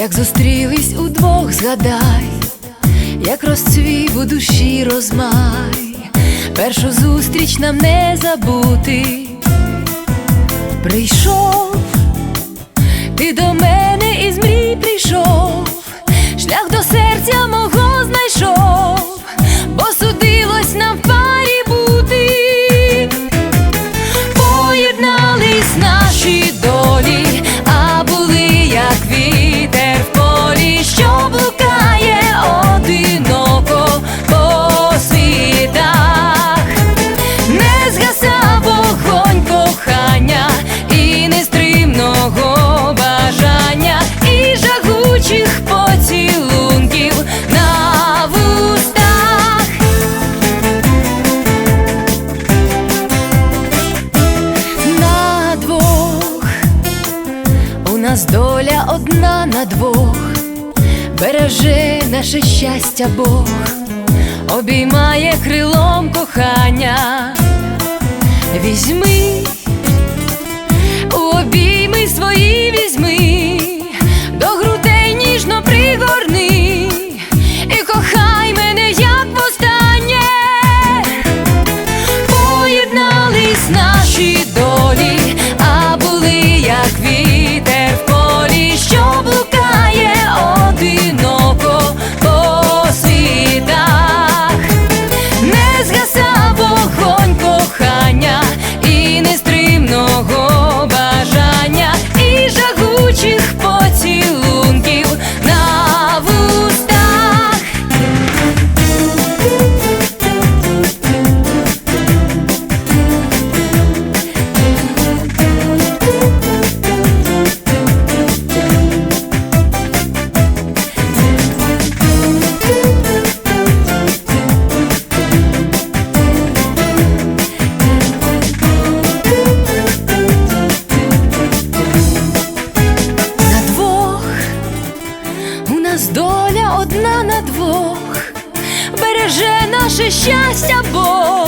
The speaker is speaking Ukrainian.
як зустрілись удвох, згадай, як розцвів у душі розмай, першу зустріч нам не забути. Прийшов. нас доля одна на двох, береже наше щастя Бог, обіймає крилом кохання, візьми. доля одна на двох, береже наше щастя Бог.